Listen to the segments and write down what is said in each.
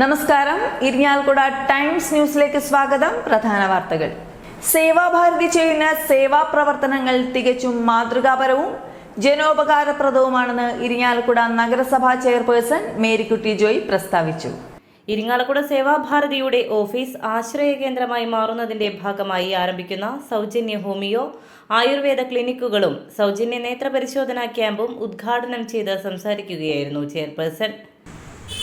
നമസ്കാരം. ഇരിഞ്ഞാൽക്കുട ടൈംസ് ന്യൂസിലേക്ക് സ്വാഗതം. പ്രധാന വാർത്തകൾ. സേവാഭാരതി ചെയ്യുന്ന സേവാ പ്രവർത്തനങ്ങൾ തികച്ചും മാതൃകാപരവും ജനോപകാരപ്രദവുമാണെന്ന് ഇരിഞ്ഞാലക്കുട നഗരസഭാ ചെയർപേഴ്സൺ മേരിക്കുട്ടി ജോയ് പ്രസ്താവിച്ചു. ഇരിങ്ങാലക്കുട സേവാഭാരതിയുടെ ഓഫീസ് ആശ്രയ കേന്ദ്രമായി മാറുന്നതിന്റെ ഭാഗമായി ആരംഭിക്കുന്ന സൗജന്യ ഹോമിയോ ആയുർവേദ ക്ലിനിക്കുകളും സൗജന്യ നേത്രപരിശോധനാ ക്യാമ്പും ഉദ്ഘാടനം ചെയ്ത് സംസാരിക്കുകയായിരുന്നു ചെയർപേഴ്സൺ.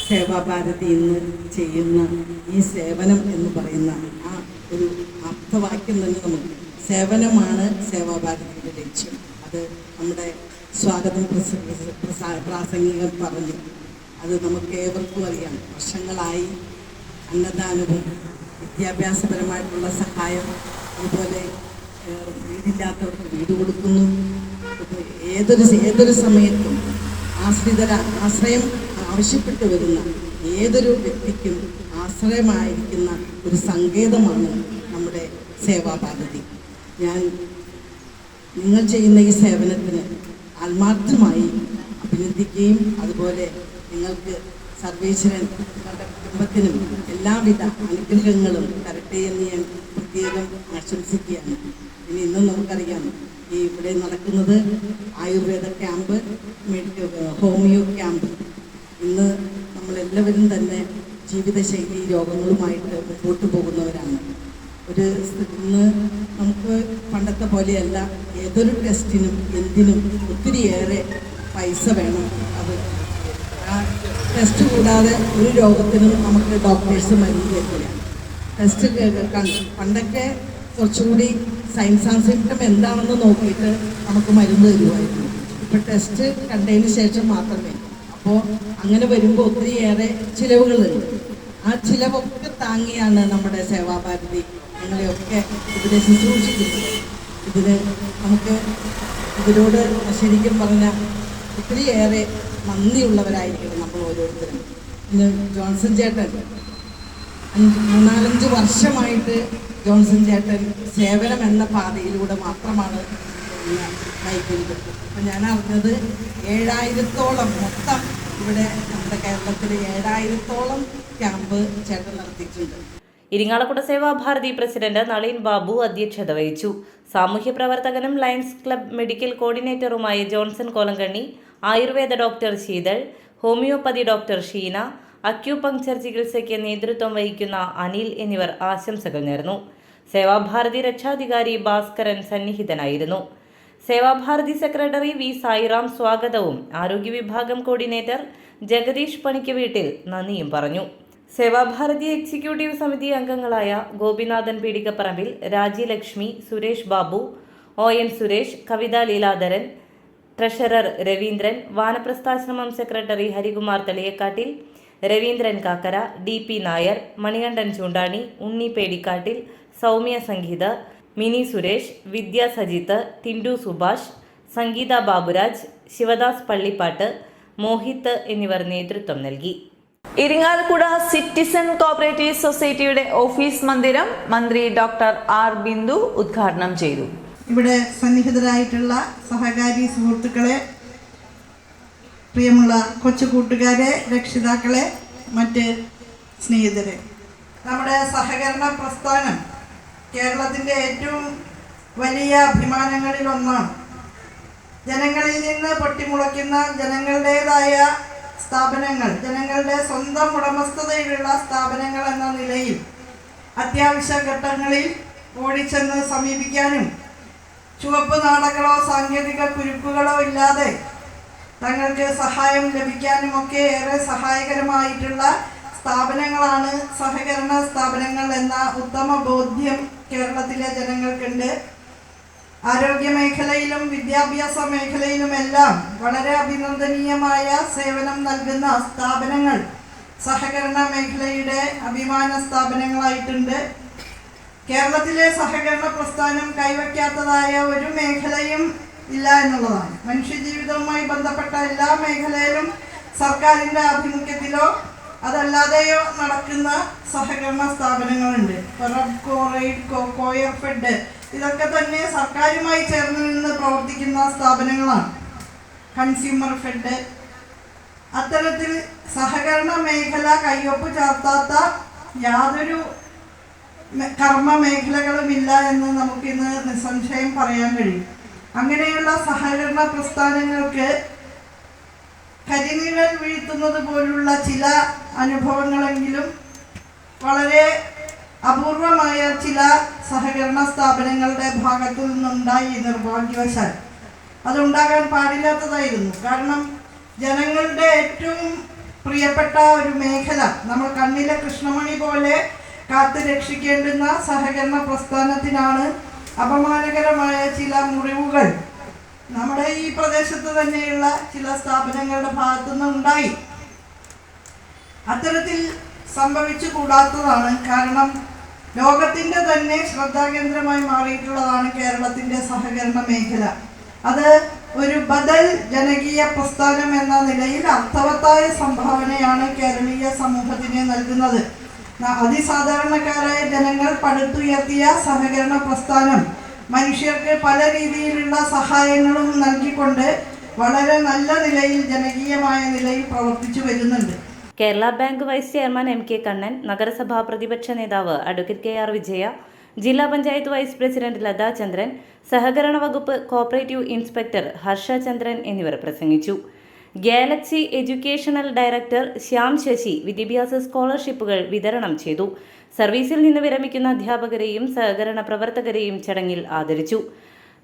സേവാഭാരതി ഇന്ന് ചെയ്യുന്ന ഈ സേവനം എന്ന് പറയുന്ന ആ ഒരു അർത്ഥവാക്യം തന്നെ നമുക്ക് സേവനമാണ് സേവാഭാരതിയുടെ ലക്ഷ്യം. അത് നമ്മുടെ സ്വാഗതം പ്രസ- പ്രസ- പ്രാസംഗികൻ പറഞ്ഞു. അത് നമുക്ക് ഏവർക്കും അറിയാം. വർഷങ്ങളായി അന്നദാനവും വിദ്യാഭ്യാസപരമായിട്ടുള്ള സഹായം അതുപോലെ വീടില്ലാത്തവർക്ക് വീട് കൊടുക്കുന്നു. ഏതൊരു ഏതൊരു സമയത്തും ആശ്രിതര ആശ്രയം ആവശ്യപ്പെട്ടു വരുന്ന ഏതൊരു വ്യക്തിക്കും ആശ്രയമായിരിക്കുന്ന ഒരു സങ്കേതമാണ് നമ്മുടെ സേവാഭാരതി ഞാൻ നിങ്ങൾ ചെയ്യുന്ന ഈ സേവനത്തിന് ആത്മാർത്ഥമായി അഭിനന്ദിക്കുകയും അതുപോലെ നിങ്ങൾക്ക് സർവേശ്വരൻ നിങ്ങളുടെ കുടുംബത്തിനും എല്ലാവിധ അനുഗ്രഹങ്ങളും തരട്ടെ എന്ന് ഞാൻ പ്രത്യേകം ആശംസിക്കുകയാണ്. ഇനി ഇന്നും നമുക്കറിയാം ഈ ഇവിടെ നടക്കുന്നത് Ayurveda camp medical homeo camp. ഇന്ന് നമ്മളെല്ലാവരും തന്നെ ജീവിതശൈലി രോഗങ്ങളുമായിട്ട് മുമ്പോട്ട് പോകുന്നവരാണ്. ഒരു ഇന്ന് നമുക്ക് പണ്ടത്തെ പോലെയല്ല ഏതൊരു ടെസ്റ്റിനും എന്തിനും ഒത്തിരിയേറെ പൈസ വേണം അത്. ആ ടെസ്റ്റ് കൂടാതെ ഒരു രോഗത്തിനും നമുക്ക് ഡോക്ടേഴ്സ് മരുന്ന് തരില്ല. ടെസ്റ്റ് പണ്ടൊക്കെ കുറച്ചുകൂടി സയൻസ് ആൻഡ് സിംറ്റം എന്താണെന്ന് നോക്കിയിട്ട് നമുക്ക് മരുന്ന് തരുമായിരുന്നു. ഇപ്പം ടെസ്റ്റ് കണ്ടതിന് ശേഷം മാത്രമേ അപ്പോൾ അങ്ങനെ വരുമ്പോൾ ഒത്തിരിയേറെ ചിലവുകളുണ്ട് ആ ചിലവൊക്കെ താങ്ങിയാണ് നമ്മുടെ സേവാഭാരതി ഞങ്ങളെയൊക്കെ ഇവിടെ ശുശ്രൂഷിക്കുന്നത്. ഇതിന് നമുക്ക് ഇതിനോട് ശരിക്കും പറഞ്ഞാൽ ഒത്തിരിയേറെ നന്ദിയുള്ളവരായിരിക്കണം നമ്മൾ ഓരോരുത്തരും. ഇന്ന് ജോൺസൺ ചേട്ടൻ. അഞ്ച് മൂന്നാലഞ്ച് വർഷമായിട്ട് ജോൺസൺ ചേട്ടൻ സേവനം എന്ന പാതയിലൂടെ മാത്രമാണ് നയിക്കുന്നത്. അപ്പം ഞാൻ അറിഞ്ഞത് ഏഴായിരത്തോളം മൊത്തം ഇവിടെ നമ്മുടെ കേരളത്തിൽ ഏഴായിരത്തോളം ക്യാമ്പ് ചേട്ടൻ നടത്തിയിട്ടുണ്ട്. ഇരിങ്ങാലക്കുട സേവാഭാരതി പ്രസിഡന്റ് നളിൻ ബാബു അധ്യക്ഷത വഹിച്ചു. സാമൂഹ്യ പ്രവർത്തകനും lions club medical കോർഡിനേറ്ററുമായ Johnson Kolankanni Ayurveda doctor Sheethal homoeopathy doctor Sheena acupuncture ചികിത്സയ്ക്ക് നേതൃത്വം വഹിക്കുന്ന അനിൽ എന്നിവർ ആശംസകൾ നേർന്നു. സേവാഭാരതി രക്ഷാധികാരി ഭാസ്കരൻ സന്നിഹിതനായിരുന്നു. സേവാഭാരതി സെക്രട്ടറി വി സായിറാം സ്വാഗതവും ആരോഗ്യ വിഭാഗം കോർഡിനേറ്റർ ജഗദീഷ് പണിക്ക് വീട്ടിൽ നന്ദിയും പറഞ്ഞു. സേവാഭാരതി എക്സിക്യൂട്ടീവ് സമിതി അംഗങ്ങളായ Gopinathan Peedikaparambil Rajyalakshmi Suresh Babu O N Suresh Kavitha Leeladharan treasurer Raveendran Vanaprasthashramam secretary Harikumar Thaliyakkattil Raveendran Kakkara D P Nair Manikandan Choondani Unni Pedikkattil Soumya Sangeetha Mini Suresh Vidya Sajith Tindu Subhash Sangeetha Baburaj Sivadas Pallippattu Mohith എന്നിവർ നേതൃത്വം നൽകി. Irinjalakuda citizen cooperative സൊസൈറ്റിയുടെ office മന്ദിരം മന്ത്രി doctor R Bindu ഉദ്ഘാടനം ചെയ്തു. ഇവിടെ സന്നിഹിതരായിട്ടുള്ള സഹകാരി സുഹൃത്തുക്കളെ പ്രിയമുള്ള കൊച്ചു കൂട്ടുകാരെ രക്ഷിതാക്കളെ മറ്റ് സ്നേഹിതരെ. നമ്മുടെ സഹകരണ പ്രസ്ഥാനം കേരളത്തിന്റെ ഏറ്റവും വലിയ അഭിമാനങ്ങളിൽ ഒന്നാണ് ജനങ്ങളിൽ നിന്ന് പൊട്ടിമുളയ്ക്കുന്ന ജനങ്ങളുടേതായ സ്ഥാപനങ്ങൾ ജനങ്ങളുടെ സ്വന്തം ഉടമസ്ഥതയിലുള്ള സ്ഥാപനങ്ങൾ എന്ന നിലയിൽ അത്യാവശ്യ ഘട്ടങ്ങളിൽ ഓടിച്ചെന്ന് സമീപിക്കാനും ചുവപ്പ് നാടകളോ സാങ്കേതിക കുരുക്കുകളോ ഇല്ലാതെ തങ്ങൾക്ക് സഹായം ലഭിക്കാനും ഒക്കെ ഏറെ സഹായകരമായിട്ടുള്ള സ്ഥാപനങ്ങളാണ് സഹകരണ സ്ഥാപനങ്ങൾ എന്ന ഉത്തമ ബോധ്യം കേരളത്തിലെ ജനങ്ങൾക്കുണ്ട്. ആരോഗ്യ മേഖലയിലും വിദ്യാഭ്യാസ മേഖലയിലുമെല്ലാം വളരെ അഭിനന്ദനീയമായ സേവനം നൽകുന്ന സ്ഥാപനങ്ങൾ സഹകരണ മേഖലയുടെ അഭിമാന സ്ഥാപനങ്ങളായിട്ടുണ്ട്. കേരളത്തിലെ സഹകരണ പ്രസ്ഥാനം കൈവയ്ക്കാത്തതായ ഒരു മേഖലയും ഇല്ല എന്നുള്ളതാണ്. മനുഷ്യജീവിതവുമായി ബന്ധപ്പെട്ട എല്ലാ മേഖലയിലും സർക്കാരിന്റെ ആഭിമുഖ്യത്തിലോ അതല്ലാതെയോ നടക്കുന്ന സഹകരണ സ്ഥാപനങ്ങളുണ്ട്. റബ്കോ റെയ്ഡ്കോ കോയർ ഫെഡ് ഇതൊക്കെ തന്നെ സർക്കാരുമായി ചേർന്ന് നിന്ന് പ്രവർത്തിക്കുന്ന സ്ഥാപനങ്ങളാണ്. Consumer fed. അത്തരത്തിൽ സഹകരണ മേഖല കയ്യൊപ്പ് ചാർത്താത്ത യാതൊരു കർമ്മ മേഖലകളുമില്ല എന്ന് നമുക്കിന്ന് നിസ്സംശയം പറയാൻ കഴിയും. അങ്ങനെയുള്ള സഹകരണ പ്രസ്ഥാനങ്ങൾക്ക് കരിനിഴൽ വീഴ്ത്തുന്നത് പോലുള്ള ചില അനുഭവങ്ങളെങ്കിലും വളരെ അപൂർവമായ ചില സഹകരണ സ്ഥാപനങ്ങളുടെ ഭാഗത്തു നിന്നുണ്ടായി നിർഭാഗ്യവശാൽ. അതുണ്ടാകാൻ പാടില്ലാത്തതായിരുന്നു. കാരണം ജനങ്ങളുടെ ഏറ്റവും പ്രിയപ്പെട്ട ഒരു മേഖല നമ്മൾ കണ്ണിലെ കൃഷ്ണമണി പോലെ കാത്തു രക്ഷിക്കേണ്ടുന്ന സഹകരണ പ്രസ്ഥാനത്തിനാണ് അപമാനകരമായ ചില മുറിവുകൾ നമ്മുടെ ഈ പ്രദേശത്ത് തന്നെയുള്ള ചില സ്ഥാപനങ്ങളുടെ ഭാഗത്തുനിന്ന് ഉണ്ടായി. അത്തരത്തിൽ സംഭവിച്ചു കൂടാത്തതാണ് കാരണം ലോകത്തിന്റെ തന്നെ ശ്രദ്ധാകേന്ദ്രമായി മാറിയിട്ടുള്ളതാണ് കേരളത്തിന്റെ സഹകരണ മേഖല. അത് ഒരു ബദൽ ജനകീയ പ്രസ്ഥാനം എന്ന നിലയിൽ അർത്ഥവത്തായ സംഭാവനയാണ് കേരളീയ സമൂഹത്തിന് നൽകുന്നത്. അതിസാധാരണക്കാരായ ജനങ്ങൾ പടുത്തുയർത്തിയ സഹകരണ പ്രസ്ഥാനം. മനുഷ്യർക്ക് പല രീതിയിലുള്ള സഹായങ്ങളും നൽകിക്കൊണ്ട് വളരെ നല്ല നിലയിൽ ജനകീയമായ നിലയിൽ പ്രവർത്തിച്ചു വരുന്നുണ്ട്. Kerala bank vice chairman M K Kannan നഗരസഭാ പ്രതിപക്ഷ നേതാവ് അഡ്വക്കേറ്റ് കെ ആർ വിജയ ജില്ലാ പഞ്ചായത്ത് വൈസ് പ്രസിഡന്റ് ലതാ ചന്ദ്രൻ സഹകരണ വകുപ്പ് കോപ്പറേറ്റീവ് ഇൻസ്പെക്ടർ ഹർഷ ചന്ദ്രൻ എന്നിവർ പ്രസംഗിച്ചു. Galaxy educational director Shyam Sasi വിദ്യാഭ്യാസ സ്കോളർഷിപ്പുകൾ വിതരണം ചെയ്തു. സർവീസിൽ നിന്ന് വിരമിക്കുന്ന അധ്യാപകരെയും സഹകരണ പ്രവർത്തകരെയും ചടങ്ങിൽ ആദരിച്ചു.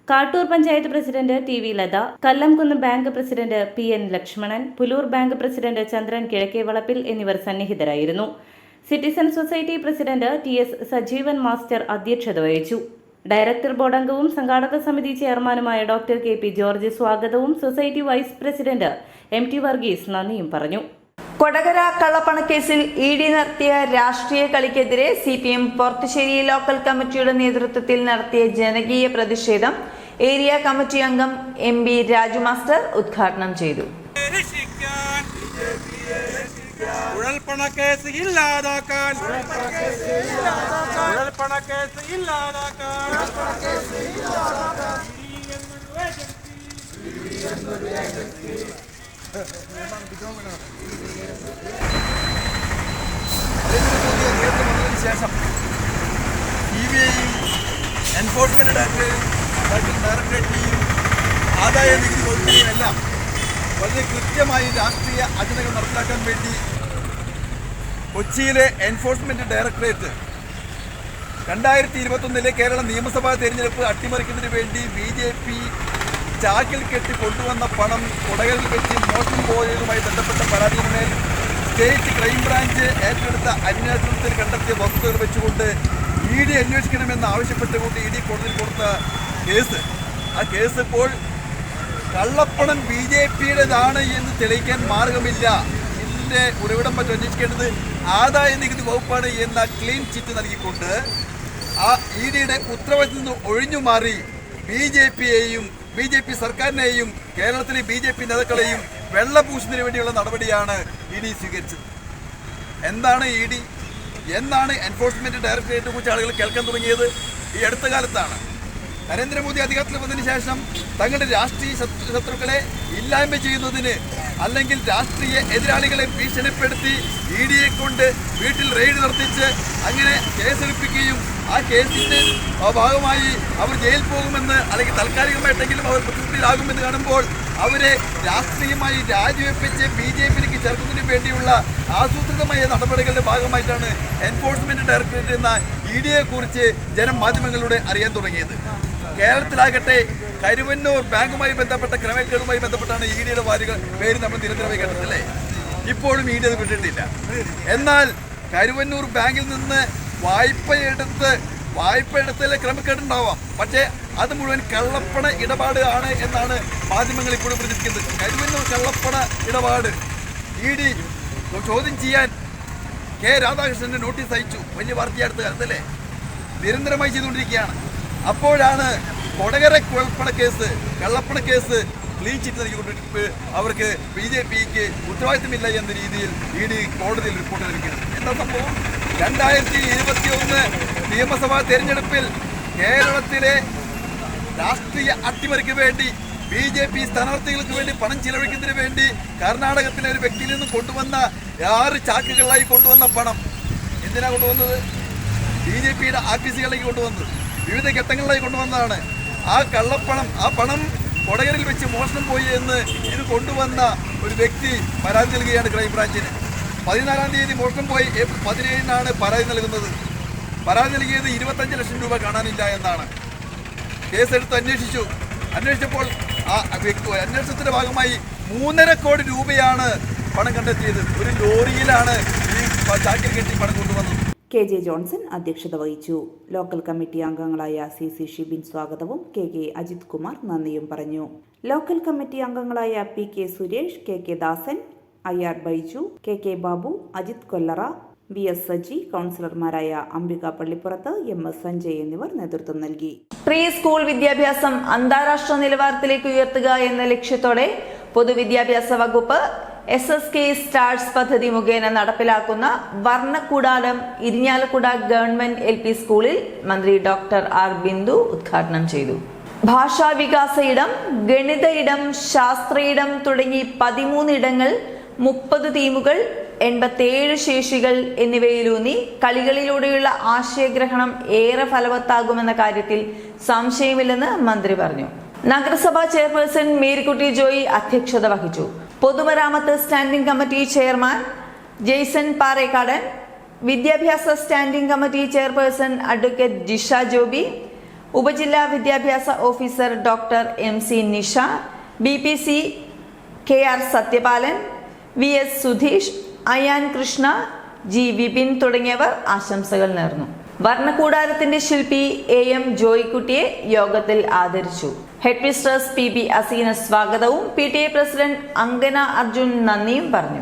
Kattoor panchayat president T V Latha Kallamkunnu bank president P N Lakshmanan Puloor bank president Chandran Kizhakke Valappil എന്നിവർ സന്നിഹിതരായിരുന്നു. Citizen society president T S Sajeevan master അധ്യക്ഷത വഹിച്ചു. ഡയറക്ടർ ബോർഡ് അംഗവും സംഘാടക സമിതി ചെയർമാനുമായ ഡോക്ടർ കെ പി ജോർജ് സ്വാഗതവും society vice president M T Varghese നന്ദിയും പറഞ്ഞു. കൊടകര കള്ളപ്പണക്കേസിൽ ഇ ഡി നടത്തിയ രാഷ്ട്രീയ കളിക്കെതിരെ C P M Porathissery local കമ്മിറ്റിയുടെ നേതൃത്വത്തിൽ നടത്തിയ ജനകീയ പ്രതിഷേധം ഏരിയ കമ്മിറ്റി അംഗം എം ബി രാജു മാസ്റ്റർ ഉദ്ഘാടനം ചെയ്തു. ഉഴൽപ്പണക്കേസ് ഇല്ലാതാക്കാൻ ഉഴൽപ്പണക്കേസ് ഇല്ലാതാക്കാൻ എന്നൊരു ഏജൻസി വന്നതിന് ശേഷം സി ബി ഐയും എൻഫോഴ്സ്മെന്റ് ഡയറക്ടറേറ്റിനെയും ആദായ നികുതി വകുപ്പിനെയും എല്ലാം വളരെ കൃത്യമായി രാഷ്ട്രീയ അജണ്ടകൾ നടപ്പിലാക്കാൻ വേണ്ടി കൊച്ചിയിലെ എൻഫോഴ്സ്മെന്റ് ഡയറക്ടറേറ്റ് രണ്ടായിരത്തി ഇരുപത്തൊന്നിലെ കേരള നിയമസഭാ തെരഞ്ഞെടുപ്പ് അട്ടിമറിക്കുന്നതിന് വേണ്ടി ബി ജെ പി ചാക്കിൽ കെട്ടി കൊണ്ടുവന്ന പണം കൊടകളിൽ വെച്ച് മോഷണം പോയതുമായി ബന്ധപ്പെട്ട പരാതികളിൽ സ്റ്റേറ്റ് ക്രൈംബ്രാഞ്ച് ഏറ്റെടുത്ത അന്വേഷണത്തിൽ കണ്ടെത്തിയ വസ്തുതകൾ വെച്ചുകൊണ്ട് ഇ ഡി അന്വേഷിക്കണമെന്ന് ആവശ്യപ്പെട്ടുകൊണ്ട് ഇ ഡി കോടതിയിൽ കൊടുത്ത കേസ്. ആ കേസ് ഇപ്പോൾ കള്ളപ്പണം ബി ജെ പിയുടേതാണ് എന്ന് തെളിയിക്കാൻ മാർഗമില്ല. ഇതിന്റെ ഉറവിടം പറ്റി അന്വേഷിക്കേണ്ടത് ആദായ നികുതി വകുപ്പാണ് എന്ന ക്ലീൻ ചിറ്റ് നൽകിക്കൊണ്ട് ആ ഇ ഡിയുടെ ഉത്തരവാദിത്തം നിന്ന് ഒഴിഞ്ഞു മാറി ബി ജെ പിയെയും ബി ജെ പി സർക്കാരിനെയും കേരളത്തിലെ ബി ജെ പി നേതാക്കളെയും വെള്ളപൂശുന്നതിന് വേണ്ടിയുള്ള നടപടിയാണ് ഇനി സ്വീകരിച്ചത്. എന്താണ് ഇ ഡി? എന്നാണ് എൻഫോഴ്സ്മെന്റ് ഡയറക്ടറേറ്റ് കുറിച്ച് ആളുകൾ കേൾക്കാൻ തുടങ്ങിയത്? ഈ അടുത്ത കാലത്താണ്. നരേന്ദ്രമോദി അധികാരത്തിൽ വന്നതിന് ശേഷം തങ്ങളുടെ രാഷ്ട്രീയ ശത്രു- ശത്രുക്കളെ ഇല്ലായ്മ ചെയ്യുന്നതിന് അല്ലെങ്കിൽ രാഷ്ട്രീയ എതിരാളികളെ ഭീഷണിപ്പെടുത്തി ഇ ഡിയെ കൊണ്ട് വീട്ടിൽ റെയ്ഡ് നടത്തിച്ച് അങ്ങനെ കേസെടുപ്പിക്കുകയും ആ കേസിന്റെ ഭാഗമായി അവർ ജയിലിൽ പോകുമെന്ന് അല്ലെങ്കിൽ താൽക്കാലികമായിട്ടെങ്കിലും അവർ പ്രതിസന്ധിയിലാകുമെന്ന് കാണുമ്പോൾ അവരെ രാഷ്ട്രീയമായി രാജിവെപ്പിച്ച് ബി ജെ പിയിലേക്ക് ചേർക്കുന്നതിന് വേണ്ടിയുള്ള ആസൂത്രിതമായ നടപടികളുടെ ഭാഗമായിട്ടാണ് എൻഫോഴ്സ്മെന്റ് ഡയറക്ടറേറ്റ് എന്ന ഇ ഡിയെക്കുറിച്ച് ജനമാധ്യമങ്ങളിലൂടെ അറിയാൻ തുടങ്ങിയത്. കേരളത്തിലാകട്ടെ കരുവന്നൂർ ബാങ്കുമായി ബന്ധപ്പെട്ട ക്രമക്കേടുമായി ബന്ധപ്പെട്ടാണ് ഇ ഡിയുടെ വാരുകൾ പേര് നമ്മൾ നിരന്തരമായി കേട്ടതല്ലേ ഇപ്പോഴും ഇ ഡി അത് വിട്ടിട്ടില്ല. എന്നാൽ കരുവന്നൂർ ബാങ്കിൽ നിന്ന് വായ്പ എടുത്ത് വായ്പ എടുത്തതിലെ ക്രമക്കേടുണ്ടാവാം. പക്ഷേ അത് മുഴുവൻ കള്ളപ്പണ ഇടപാട് ആണ് എന്നാണ് മാധ്യമങ്ങൾ ഇപ്പോഴും പ്രചരിക്കുന്നത് കരുവന്നൂർ കള്ളപ്പണ ഇടപാട്. ഇ ഡി ചോദ്യം ചെയ്യാൻ കെ രാധാകൃഷ്ണന്റെ നോട്ടീസ് അയച്ചു. വലിയ വാർത്തയെടുത്ത് കാലത്തല്ലേ നിരന്തരമായി ചെയ്തുകൊണ്ടിരിക്കുകയാണ്. അപ്പോഴാണ് കൊടകര കുഴപ്പണ കേസ് ക്ലീൻ ചിറ്റ് നൽകിക്കൊണ്ട് അവർക്ക് ബി ജെ പിക്ക് ഉത്തരവാദിത്തമില്ല എന്ന രീതിയിൽ ഇ ഡി കോടതിയിൽ റിപ്പോർട്ട് നൽകിയത്. എന്താ സംഭവം? രണ്ടായിരത്തി ഇരുപത്തി ഒന്ന് നിയമസഭാ തെരഞ്ഞെടുപ്പിൽ കേരളത്തിലെ രാഷ്ട്രീയ അട്ടിമറിക്ക് വേണ്ടി ബി ജെ പി സ്ഥാനാർത്ഥികൾക്ക് വേണ്ടി പണം ചിലവഴിക്കുന്നതിന് വേണ്ടി കർണാടകത്തിലെ ഒരു വ്യക്തിയിൽ നിന്ന് കൊണ്ടുവന്ന ആറ് ചാക്കുകളിലായി കൊണ്ടുവന്ന പണം എന്തിനാണ് കൊണ്ടുവന്നത്? ബി ജെ പിയുടെ ആഫീസുകളിലേക്ക് കൊണ്ടുവന്നത്. വിവിധ ഘട്ടങ്ങളിലായി കൊണ്ടുവന്നതാണ്. ആ കള്ളപ്പണം ആ പണം കൊടകരിൽ വെച്ച് മോഷണം പോയി എന്ന് ഇത് കൊണ്ടുവന്ന ഒരു വ്യക്തി പരാതി നൽകുകയാണ് ക്രൈംബ്രാഞ്ചിന്. പതിനാലാം തീയതി മോഷണം പോയി ഏപ്രിൽ പതിനേഴിനാണ് പരാതി നൽകുന്നത്. പരാതി നൽകിയത് ഇരുപത്തഞ്ച് ലക്ഷം രൂപ കാണാനില്ല എന്നാണ്. കേസെടുത്ത് അന്വേഷിച്ചു. അന്വേഷിച്ചപ്പോൾ ആ അന്വേഷണത്തിന്റെ ഭാഗമായി മൂന്നര കോടി രൂപയാണ് പണം കണ്ടെത്തിയത്. ഒരു ലോറിയിലാണ് ഈ ചാക്കിൽ കെട്ടി പണം കൊണ്ടുവന്നത്. കെ ജെ ജോൺസൺ അധ്യക്ഷത വഹിച്ചു. ലോക്കൽ കമ്മിറ്റി അംഗങ്ങളായ സി സി ഷിബിൻ സ്വാഗതവും കെ കെ അജിത് കുമാർ നന്ദിയും പറഞ്ഞു. ലോക്കൽ കമ്മിറ്റി അംഗങ്ങളായ P K Suresh K K Dasan I R Baiju K K Babu Ajith Kollara V S Saji കൗൺസിലർമാരായ അംബിക പള്ളിപ്പുറത്ത് എം എസ് സഞ്ജയ് എന്നിവർ നേതൃത്വം നൽകി. പ്രീ സ്കൂൾ വിദ്യാഭ്യാസം അന്താരാഷ്ട്ര നിലവാരത്തിലേക്ക് ഉയർത്തുക എന്ന ലക്ഷ്യത്തോടെ പൊതുവിദ്യാഭ്യാസ വകുപ്പ് എസ് എസ് കെ സ്റ്റാർസ് പദ്ധതി മുഖേന നടപ്പിലാക്കുന്ന വർണക്കൂടാരം ഇരിഞ്ഞാലക്കുട ഗവൺമെന്റ് എൽ പി സ്കൂളിൽ മന്ത്രി ഡോക്ടർ ആർ ബിന്ദു ഉദ്ഘാടനം ചെയ്തു. ഭാഷാ വികാസ ഇടം ഗണിത ഇടം ശാസ്ത്ര ഇടം തുടങ്ങി പതിമൂന്നിടങ്ങൾ മുപ്പത് തീമുകൾ എൺപത്തിയേഴ് ശേഷികൾ എന്നിവയിലൂന്നി കളികളിലൂടെയുള്ള ആശയഗ്രഹണം ഏറെ ഫലവത്താകുമെന്ന കാര്യത്തിൽ സംശയമില്ലെന്ന് മന്ത്രി പറഞ്ഞു. നഗരസഭാ ചെയർപേഴ്സൺ മേരിക്കുട്ടി ജോയി അധ്യക്ഷത വഹിച്ചു. പൊതുമരാമത്ത് standing committee chairman Jaison Parekkadan വിദ്യാഭ്യാസ standing committee chairperson advocate Jisha Joby ഉപജില്ലാ വിദ്യാഭ്യാസ officer doctor M C Nisha B P C K R Sathyapalan V S Sudheesh Ayan Krishna G Vipin തുടങ്ങിയവർ ആശംസകൾ നേർന്നു. വർണക്കൂടാരത്തിന്റെ ശില്പി എ എം ജോയിക്കുട്ടിയെ യോഗത്തിൽ ആദരിച്ചു. Head mistress P B Aseena സ്വാഗതവും P T A president Angana Arjun നന്ദിയും പറഞ്ഞു